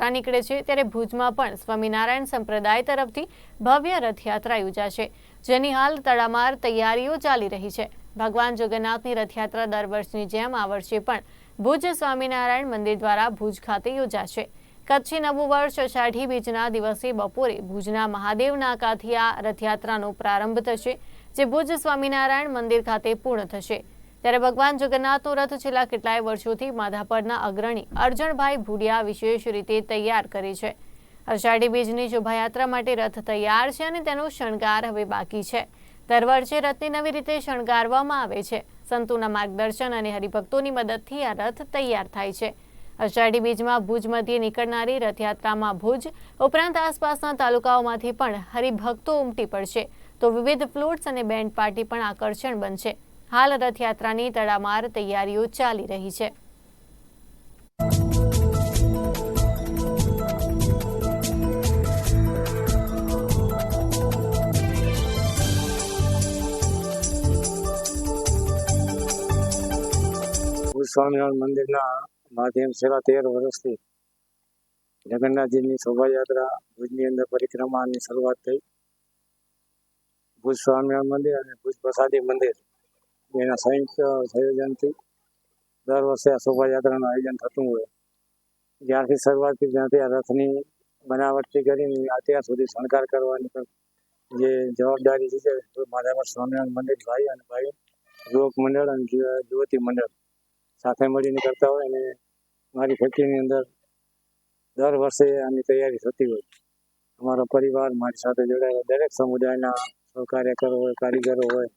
રથયાત્રા નીકળે છે, ત્યારે ભુજમાં પણ સ્વામિનારાયણ સંપ્રદાય તરફથી ભવ્ય રથયાત્રા યોજાશે, જેની હાલ તડામાર તૈયારીઓ ચાલી રહી છે. ભગવાન જગન્નાથની રથયાત્રા દર વર્ષની જેમ આ વર્ષે પણ ભુજ સ્વામિનારાયણ મંદિર દ્વારા ભુજ ખાતે યોજાશે. કચ્છી નવું વર્ષ અષાઢી બીજના દિવસે બપોરે ભુજના મહાદેવ નાકાથી આ રથયાત્રાનો પ્રારંભ થશે, જે ભુજ સ્વામિનારાયણ મંદિર ખાતે પૂર્ણ થશે. ત્યારે ભગવાન જગન્નાથનો રથ છેલ્લા કેટલાય વર્ષોથી માધાપરના અગ્રણી અર્જણભાઈ ભુડિયા વિશેષ રીતે તૈયાર કરે છે. અષાઢી બીજની શોભાયાત્રા માટે રથ તૈયાર છે અને તેનો શણગાર હવે બાકી છે. દર વર્ષે રથને નવી રીતે શણગારવામાં આવે છે. સંતોના માર્ગદર્શન અને હરિભક્તોની મદદથી આ રથ તૈયાર થાય છે. અષાઢી બીજમાં ભુજ મધ્યે નીકળનારી રથયાત્રામાં ભુજ ઉપરાંત આસપાસના તાલુકાઓમાંથી પણ હરિભક્તો ઉમટી પડશે. તો વિવિધ ફ્લોટ્સ અને બેન્ડ પાર્ટી પણ આકર્ષણ બનશે. હાલ રથયાત્રાની તડામાર તૈયારીઓ ચાલી રહી છે. સ્વામિનારાયણ મંદિરના માધ્યમ છેલ્લા તેર વર્ષથી જગન્નાથજીની શોભાયાત્રા ભુજની અંદર પરિક્રમાની શરૂઆત થઈ. ભુજ સ્વામિનારાયણ મંદિર અને ભુજ પ્રસાદી મંદિર એના સંયુક્ત સંયોજનથી દર વર્ષે આ શોભાયાત્રાનું આયોજન થતું હોય. જ્યારથી શરૂઆતથી જ્યાંથી આ રથની બનાવટથી કરીને અત્યાર સુધી શણગાર કરવાની જે જવાબદારી છે માધાવર સ્વામિનારાયણ મંદિર ભાઈ અને ભાઈ યુવક મંડળ અને યુવતી મંડળ સાથે મળીને કરતા હોય અને મારી ફેક્ટરીની અંદર દર વર્ષે આની તૈયારી થતી હોય. અમારો પરિવાર, મારી સાથે જોડાયેલા દરેક સમુદાયના સહકાર્યકરો હોય, કારીગરો હોય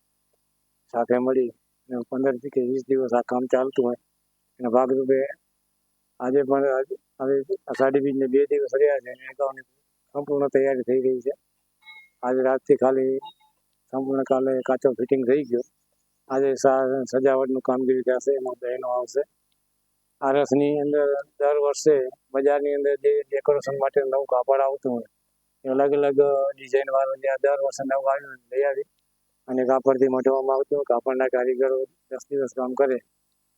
સાથે મળી અને પંદરથી કે વીસ દિવસ આ કામ ચાલતું હોય. અને ભાગરૂપે આજે પણ હવે અષાઢી બીજને બે દિવસ રહ્યા છે અને અગાઉની સંપૂર્ણ તૈયારી થઈ ગઈ છે. આજે રાતથી ખાલી સંપૂર્ણ કાલે કાચો ફિટિંગ થઈ ગયો. આજે સજાવટનું કામગીરી થશે, એમાં બહેનો આવશે. આ રથની અંદર દર વર્ષે બજારની અંદર જે ડેકોરેશન માટે નવું કાપડ આવતું હોય, એ અલગ અલગ ડિઝાઇન વાળું જે દર વર્ષે નવું આવ્યું લઈ આવી અને કાપડથી મઢવામાં આવતું કાપડના કારીગરો દસ દિવસ કામ કરે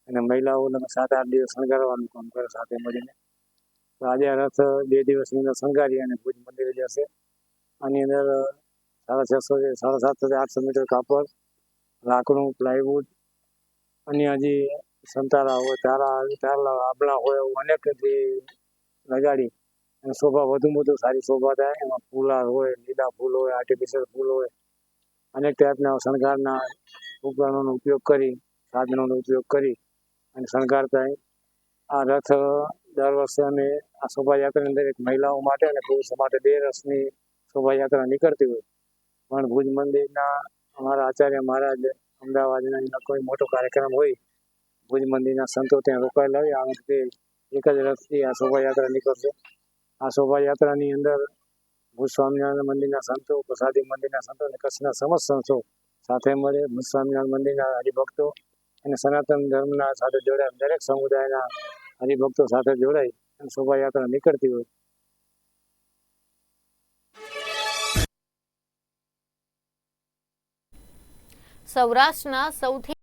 અને મહિલાઓ લગભગ સાત આઠ દિવસ શણગારવાનું કામ કરે સાથે મળીને. આજે રથ બે દિવસની અંદર શણગારી અને ભુજ મંદિરે જશે. આની અંદર સાડા છસો સાડા સાતસો આઠસો મીટર કાપડ, લાકડું, પ્લાયવુડ અને હજી સંતારા હોય, તારા તારલા આબલા હોય એવું અનેક લગાડી અને શોભા વધુ વધુ સારી શોભા થાય. એમાં ફૂલાર હોય, લીલા ફૂલ હોય આર્ટિફિશિયલ ફૂલ હોય અનેક ટાઈપના શણગારના ઉપકરણોનો ઉપયોગ કરી, સાધનોનો ઉપયોગ કરી અને શણગાર થાય આ રથ દર વર્ષે અમે આ શોભાયાત્રાની અંદર એક મહિલાઓ માટે અને પુરુષો માટે બે રથની શોભાયાત્રા નીકળતી હોય. પણ ભુજ મંદિરના અમારા આચાર્ય મહારાજ અમદાવાદના કોઈ મોટો કાર્યક્રમ હોય, ભુજ મંદિરના સંતો ત્યાં રોકાયેલા હોય આ વખતે એક જ રથથી આ શોભાયાત્રા નીકળશે. આ શોભાયાત્રાની અંદર ભુજ સ્વામિનારાયણ મંદિરના સંતો, પ્રસાદી મંદિરના સંતો અને કચ્છના સમસ્ત સંતો સાથે મળે. ભુજ સ્વામિનારાયણ મંદિરના હરિભક્તો અને સનાતન ધર્મના સાથે જોડાયેલા દરેક સમુદાયના હરિભક્તો સાથે જોડાઈ અને શોભાયાત્રા નીકળતી હોય. સૌરાષ્ટ્રના સૌથી